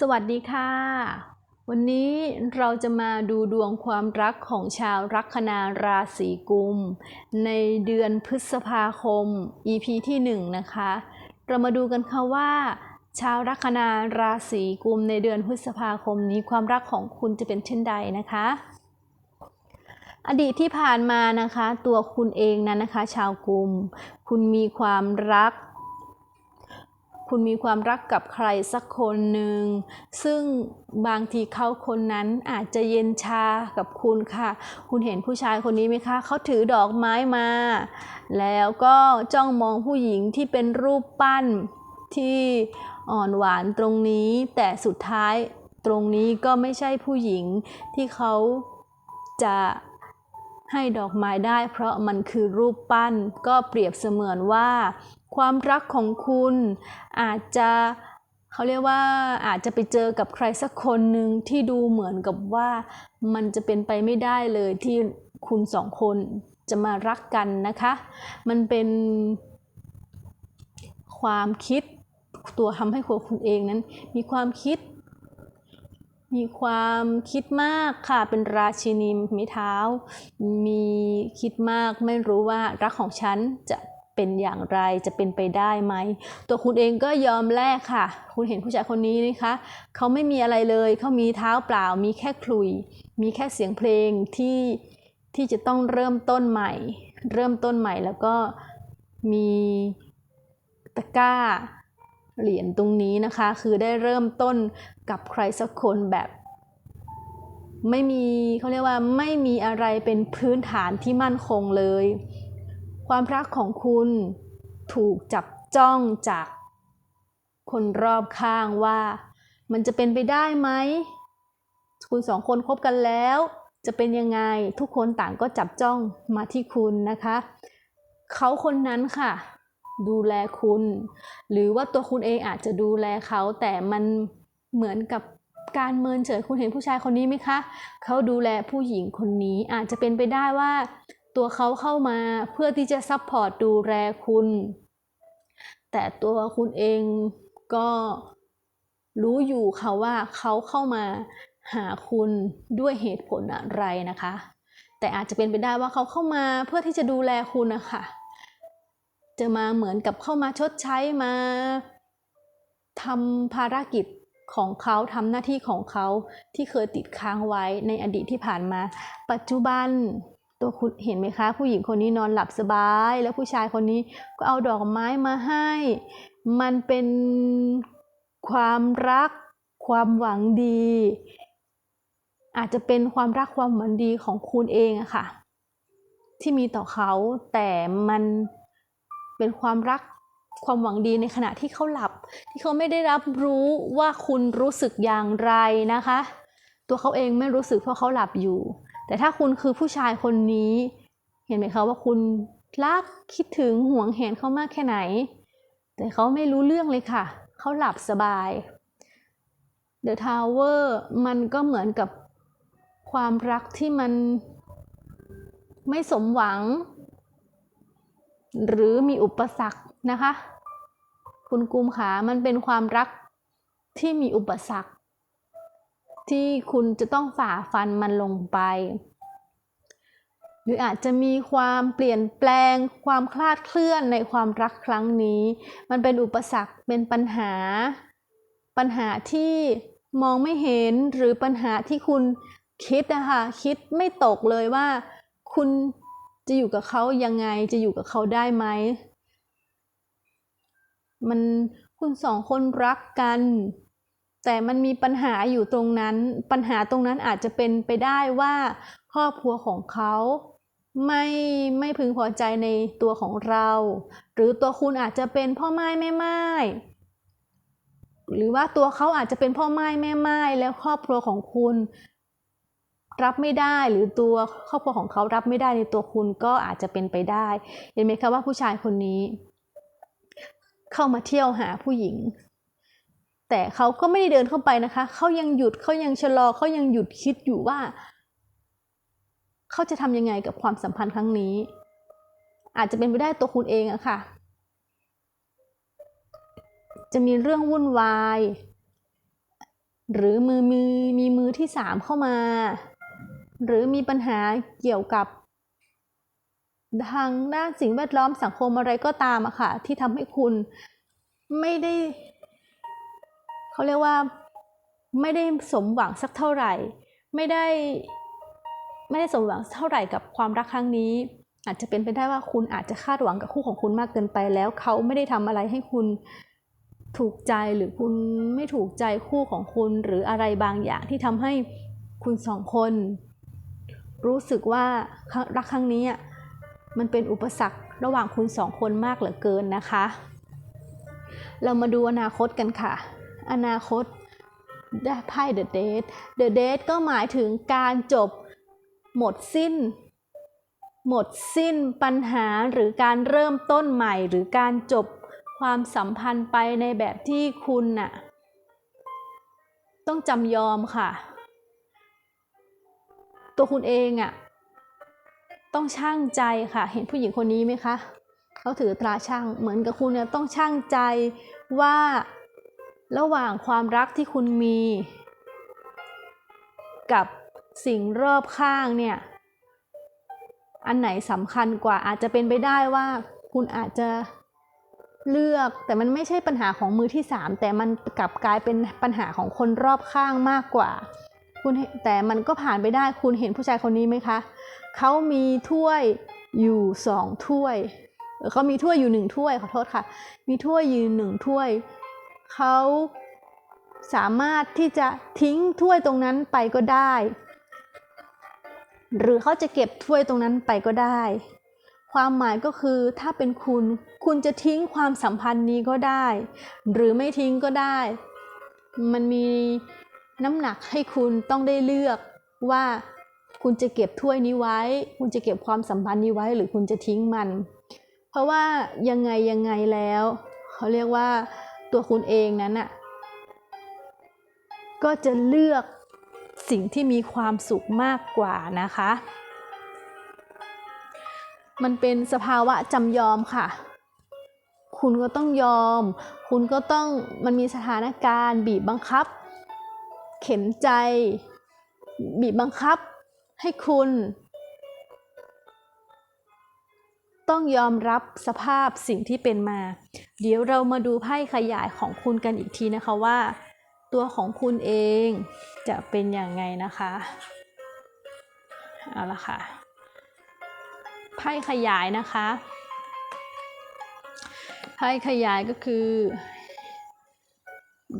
สวัสดีค่ะ วันนี้เราจะมาดูดวงความรักของชาวลัคนาราศีกุม ในเดือนพฤษภาคม EP ที่ 1 นะคะ เรามาดูกันค่ะว่า ชาวลัคนาราศีกุมในเดือนพฤษภาคมนี้ความรักของคุณจะเป็นเช่นใดนะคะ อดีตที่ผ่านมานะคะ ตัวคุณเองนั้นนะคะ ชาวกุม คุณมีความรัก คุณมีความรักกับใครสักคนหนึ่ง ซึ่งบางทีเขาคนนั้นอาจจะเย็นชากับคุณค่ะ คุณเห็นผู้ชายคนนี้ไหมคะ เขาถือดอกไม้มา แล้วก็จ้องมองผู้หญิงที่เป็นรูปปั้นที่อ่อนหวานตรงนี้ แต่สุดท้ายตรงนี้ก็ไม่ใช่ผู้หญิงที่เขาจะให้ดอกไม้ได้ เพราะมันคือรูปปั้นก็เปรียบเสมือนว่า ความรักของคุณอาจจะเขาเรียกว่าอาจจะไปเจอกับใครสักคนหนึ่งที่ดูเหมือนกับว่ามันจะเป็นไปไม่ได้เลยที่คุณสองคนจะมารักกันนะคะ มันเป็นความคิดตัวทำให้ตัวคุณเองนั้น มีความคิด มีความคิดมากค่ะ เป็นราชินีม้เท้า มีคิดมากไม่รู้ว่ารักของฉันจะ เป็นอย่างไรจะเป็นไปได้ไหม ตัวคุณเองก็ยอมแลกค่ะ คุณเห็นผู้ชายคนนี้นะคะ เขาไม่มีอะไรเลย เขามีเท้าเปล่า มีแค่คลุย มีแค่เสียงเพลงที่ที่จะต้องเริ่มต้นใหม่ เริ่มต้นใหม่แล้วก็มีตะกร้าเหรียญตรงนี้นะคะ คือได้เริ่มต้นกับใครสักคนแบบไม่มีเขาเรียกว่าไม่มีอะไรเป็นพื้นฐานที่มั่นคงเลย ความรักของคุณถูกจับจ้องจากคนรอบข้างว่า มันจะเป็นไปได้ไหม คุณสองคนคบกันแล้ว จะเป็นยังไงทุกคนต่างก็จับจ้องมาที่คุณนะคะ เขาคนนั้นค่ะ ดูแลคุณ หรือว่าตัวคุณเองอาจจะดูแลเขา แต่มันเหมือนกับการเมินเฉยคุณเห็นผู้ชายคนนี้ไหมคะ เขาดูแลผู้หญิงคนนี้อาจจะเป็นไปได้ว่า ตัวเขาเข้ามาเพื่อที่จะซัพพอร์ตดูแลคุณ แต่ตัวคุณเองก็รู้อยู่ค่ะว่าเขาเข้ามาหาคุณด้วยเหตุผลอะไรนะคะ แต่อาจจะเป็นไปได้ว่าเขาเข้ามาเพื่อที่จะดูแลคุณนะคะจะมาเหมือนกับเข้ามาชดใช้มาทำภารกิจของเขาทำหน้าที่ของเขาที่เคยติดค้างไว้ในอดีตที่ผ่านมา ปัจจุบัน ตัวคุณเห็นไหมคะ ผู้หญิงคนนี้นอนหลับสบาย แล้วผู้ชายคนนี้ก็เอาดอกไม้มาให้ มันเป็นความรักความหวังดี อาจจะเป็นความรักความหวังดีของคุณเองอะค่ะ ที่มีต่อเขาแต่มันเป็นความรักความหวังดีในขณะที่เขาหลับ ที่เขาไม่ได้รับรู้ว่าคุณรู้สึกอย่างไรนะคะ ตัวเขาเองไม่รู้สึกเพราะเขาหลับอยู่ แต่ถ้าคุณคือผู้ชายคนนี้ เห็นไหมคะว่าคุณรักคิดถึงห่วงแหนเขามากแค่ไหน แต่เขาไม่รู้เรื่องเลยค่ะ เขาหลับสบาย The Tower มันก็เหมือนกับความรักที่มันไม่สมหวัง หรือมีอุปสรรคนะคะ คุณกุมขามันเป็นความรักที่มีอุปสรรค ที่คุณจะต้องฝ่าฟันมันลงไป หรืออาจจะมีความเปลี่ยนแปลง ความคลาดเคลื่อนในความรักครั้งนี้ มันเป็นอุปสรรคเป็นปัญหา ปัญหาที่มองไม่เห็นหรือปัญหาที่คุณคิดนะคะคิดไม่ตกเลยว่า คุณจะอยู่กับเขายังไงจะอยู่กับเขาได้ไหมมันคุณสองคนรักกัน แต่มันมีปัญหาอยู่ตรงนั้น ปัญหาตรงนั้นอาจจะเป็นไปได้ว่าครอบครัวของเขาไม่ไม่พึงพอใจในตัวของเรา หรือตัวคุณอาจจะเป็นพ่อไม้แม่ไม้หรือว่าตัวเขาอาจจะเป็นพ่อไม้แม่ไม้แล้วครอบครัวของคุณ รับไม่ได้หรือตัวครอบครัวของเขารับไม่ได้ในตัวคุณก็อาจจะเป็นไปได้ เห็นไหมคะว่าผู้ชายคนนี้ เข้ามาเที่ยวหาผู้หญิง แต่เขาก็ไม่ได้เดินเข้าไปนะคะ เขายังหยุดเขายังชะลอเขายังหยุดคิดอยู่ว่า เขาจะทำยังไงกับความสัมพันธ์ครั้งนี้ อาจจะเป็นไปได้ตัวคุณเองอะค่ะ จะมีเรื่องวุ่นวาย หรือมือมือมีมือที่สามเข้ามา หรือมีปัญหาเกี่ยวกับทางด้านสิ่งแวดล้อมสังคมอะไรก็ตามอะค่ะ ที่ทำให้คุณไม่ได้ เขาเรียกว่าไม่ได้สมหวังสักเท่าไหร่ ไม่ได้ไม่ได้สมหวังเท่าไหร่กับความรักครั้งนี้ อาจจะเป็นไปได้ว่าคุณอาจจะคาดหวังกับคู่ของคุณมากเกินไปแล้ว เขาไม่ได้ทำอะไรให้คุณถูกใจหรือคุณไม่ถูกใจคู่ของคุณหรืออะไรบางอย่างที่ทำให้คุณสองคน รู้สึกว่ารักครั้งนี้มันเป็นอุปสรรคระหว่างคุณสองคนมากเหลือเกินนะคะ เรามาดูอนาคตกันค่ะ อนาคตได้ไพ่ The Date The Date ก็หมายถึงการจบหมดสิ้น หมดสิ้นปัญหาหรือการเริ่มต้นใหม่ หรือการจบความสัมพันธ์ไปในแบบที่คุณน่ะต้องจำยอมค่ะ ตัวคุณเองอะ่ะต้องช่างใจค่ะ เห็นผู้หญิงคนนี้ไหมคะเขาถือตราช่างเหมือนกับคุณเนี่ยต้องช่างใจว่า ระหว่างความรักที่คุณมี กับสิ่งรอบข้างเนี่ย อันไหนสำคัญกว่าอาจจะเป็นไปได้ว่าคุณอาจจะเลือกแต่มันไม่ใช่ปัญหาของมือที่สามแต่มันกลับกลายเป็นปัญหาของคนรอบข้างมากกว่า คุณแต่มันก็ผ่านไปได้คุณเห็นผู้ชายคนนี้ไหมคะเขามีถ้วยอยู่สองถ้วยเขามีถ้วยอยู่หนึ่งถ้วยขอโทษค่ะ มีถ้วยอยู่หนึ่งถ้วย เขาสามารถที่จะทิ้งถ้วยตรงนั้นไปก็ได้ หรือเขาจะเก็บถ้วยตรงนั้นไปก็ได้ ความหมายก็คือถ้าเป็นคุณ คุณจะทิ้งความสัมพันธ์นี้ก็ได้ หรือไม่ทิ้งก็ได้ มันมีน้ำหนักให้คุณต้องได้เลือกว่าคุณจะเก็บถ้วยนี้ไว้ คุณจะเก็บความสัมพันธ์นี้ไว้ หรือคุณจะทิ้งมัน เพราะว่ายังไงยังไงแล้ว เขาเรียกว่า ตัวคุณเองนั้นน่ะก็จะเลือกสิ่งที่มีความสุขมากกว่านะคะ มันเป็นสภาวะจำยอมค่ะ คุณก็ต้องยอม คุณก็ต้องมันมีสถานการณ์บีบบังคับ เข็นใจ บีบบังคับให้คุณ ต้องยอมรับสภาพสิ่งที่เป็นมา เดี๋ยวเรามาดูไพ่ขยายของคุณกันอีกทีนะคะว่า ตัวของคุณเองจะเป็นอย่างไงนะคะเอาละค่ะไพ่ขยายนะคะไพ่ขยายก็คือ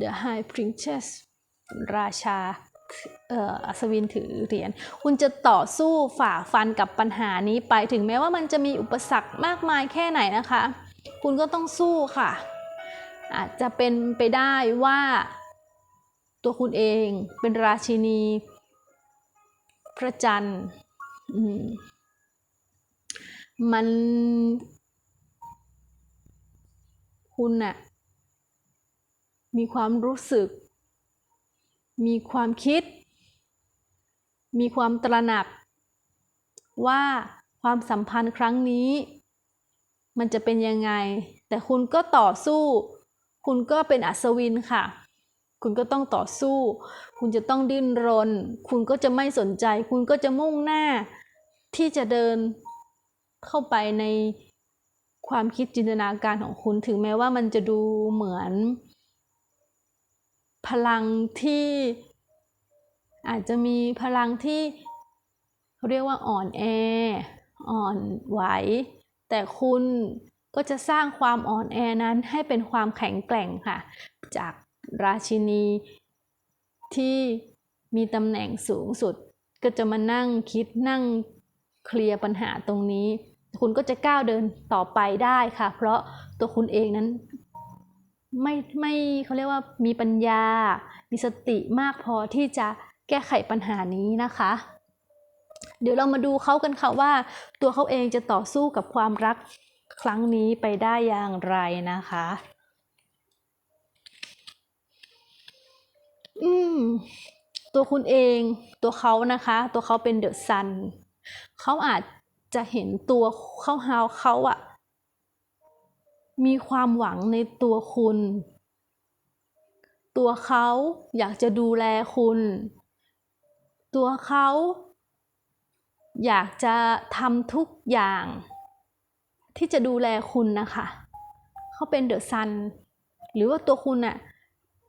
The High Princess ราชา อัศวินถือเหรียญ คุณจะต่อสู้ฝ่าฟันกับปัญหานี้ไป ถึงแม้ว่ามันจะมีอุปสรรคมากมายแค่ไหนนะคะ คุณก็ต้องสู้ค่ะ อาจจะเป็นไปได้ว่าตัวคุณเองเป็นราชินี พระจันทร์มันคุณน่ะมีความรู้สึก มีความคิด มีความตระหนัก ว่าความสัมพันธ์ครั้งนี้ มันจะเป็นยังไง แต่คุณก็ต่อสู้ คุณก็เป็นอัศวินค่ะ คุณก็ต้องต่อสู้ คุณจะต้องดิ้นรน คุณก็จะไม่สนใจ คุณก็จะมุ่งหน้า ที่จะเดินเข้าไปในความคิดจินตนาการของคุณถึงแม้ว่ามันจะดูเหมือน พลังที่ อาจจะมีพลังที่เรียกว่าอ่อนแอ อ่อนไหว แต่คุณก็จะสร้างความอ่อนแอนั้นให้เป็นความแข็งแกร่งค่ะ จากราชินีที่มีตำแหน่งสูงสุด ก็จะมานั่งคิดนั่งเคลียร์ปัญหาตรงนี้ คุณก็จะก้าวเดินต่อไปได้ค่ะ เพราะตัวคุณเองนั้น ไม่ไม่เขาเรียกว่ามีปัญญา มีสติมากพอที่จะแก้ไขปัญหานี้นะคะ เดี๋ยวเรามาดูเขากันค่ะว่า ตัวเขาเองจะต่อสู้กับความรักครั้งนี้ไปได้อย่างไรนะคะ อืม ตัวคุณเอง ตัวเขานะคะ ตัวเขาเป็นเดอะซันเขาอาจจะเห็นตัวเขาฮาเขาอะ มีความหวังในตัวคุณ ตัวเขาอยากจะดูแลคุณ ตัวเขาอยากจะทำทุกอย่าง ที่จะดูแลคุณนะคะเขาเป็นเดอะซันหรือว่าตัวคุณน่ะ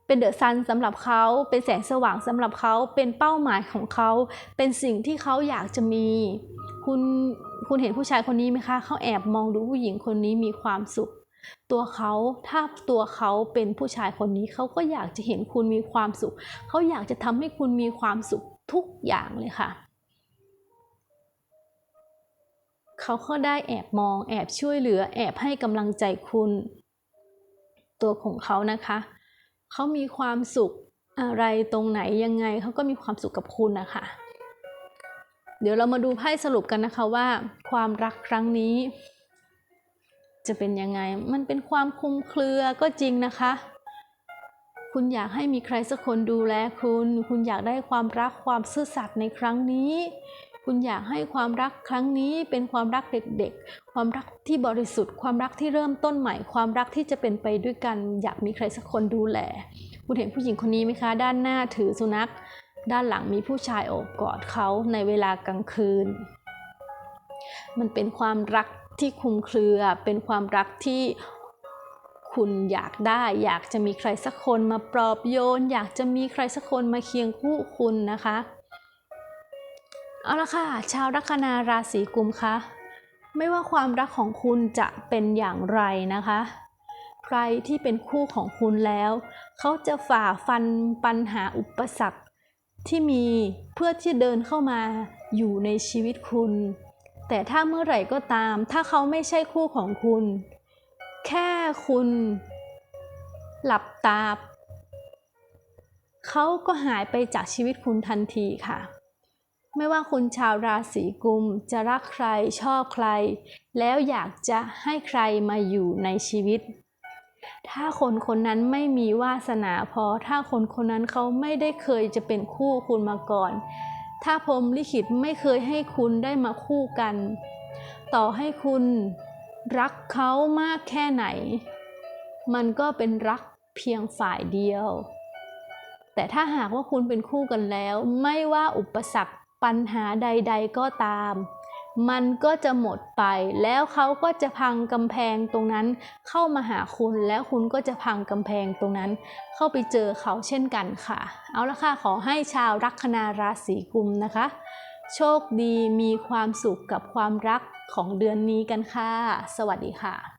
เป็นเดอะซันสำหรับเขาเป็นแสงสว่างสำหรับเขาเป็นเป้าหมายของเขา เป็นสิ่งที่เขาอยากจะมี คุณคุณเห็นผู้ชายคนนี้ไหมคะเขาแอบมองดูผู้หญิงคนนี้มีความสุข ตัวเขาถ้าตัวเขาเป็นผู้ชายคนนี้เขาก็อยากจะเห็นคุณมีความสุข เขาอยากจะทำให้คุณมีความสุขทุกอย่างเลยค่ะ เขาก็ได้แอบมอง แอบช่วยเหลือ แอบให้กำลังใจคุณ ตัวของเขานะคะ เขามีความสุขอะไรตรงไหนยังไงเขาก็มีความสุขกับคุณนะคะเดี๋ยวเรามาดูไพ่สรุปกันนะคะว่า ความรักครั้งนี้ จะเป็นยังไง มันเป็นความคลุมเครือก็จริงนะคะ คุณอยากให้มีใครสักคนดูแลคุณ คุณอยากได้ความรักความซื่อสัตย์ในครั้งนี้ คุณอยากให้ความรักครั้งนี้เป็นความรักเด็กๆ ความรักที่บริสุทธิ์ ความรักที่เริ่มต้นใหม่ ความรักที่จะเป็นไปด้วยกัน อยากมีใครสักคนดูแล คุณเห็นผู้หญิงคนนี้ไหมคะ ด้านหน้าถือสุนัข ด้านหลังมีผู้ชายโอบกอดเขาในเวลากลางคืน มันเป็นความรัก ที่คุมเครือ เป็นความรักที่คุณอยากได้ อยากจะมีใครสักคนมาปลอบโยน อยากจะมีใครสักคนมาเคียงคู่คุณนะคะ เอาละค่ะ ชาวลัคนาราศีกุมคะไม่ว่าความรักของคุณจะเป็นอย่างไรนะคะ ใครที่เป็นคู่ของคุณแล้ว เขาจะฝ่าฟันปัญหาอุปสรรคที่มีเพื่อที่เดินเข้ามาอยู่ในชีวิตคุณ แต่ถ้าเมื่อไหร่ก็ตาม ถ้าเขาไม่ใช่คู่ของคุณ แค่คุณ หลับตา เขาก็หายไปจากชีวิตคุณทันทีค่ะ ไม่ว่าคุณชาวราศีกุมจะรักใครชอบใคร แล้วอยากจะให้ใครมาอยู่ในชีวิต ถ้าคนคนนั้นไม่มีวาสนาพอ ถ้าคนคนนั้นเขาไม่ได้เคยจะเป็นคู่คุณมาก่อน ถ้าพรมลิขิตไม่เคยให้คุณได้มาคู่กัน ต่อให้คุณรักเขามากแค่ไหน มันก็เป็นรักเพียงฝ่ายเดียว แต่ถ้าหากว่าคุณเป็นคู่กันแล้ว ไม่ว่าอุปสรรคปัญหาใด ๆ ก็ตาม มันก็จะหมดไป แล้วเขาก็จะพังกำแพงตรงนั้นเข้ามาหาคุณ แล้วคุณก็จะพังกำแพงตรงนั้น เข้าไปเจอเขาเช่นกันค่ะ เอาละค่ะ ขอให้ชาวลัคนาราศีกุมนะคะ โชคดีมีความสุขกับความรักของเดือนนี้กันค่ะ สวัสดีค่ะ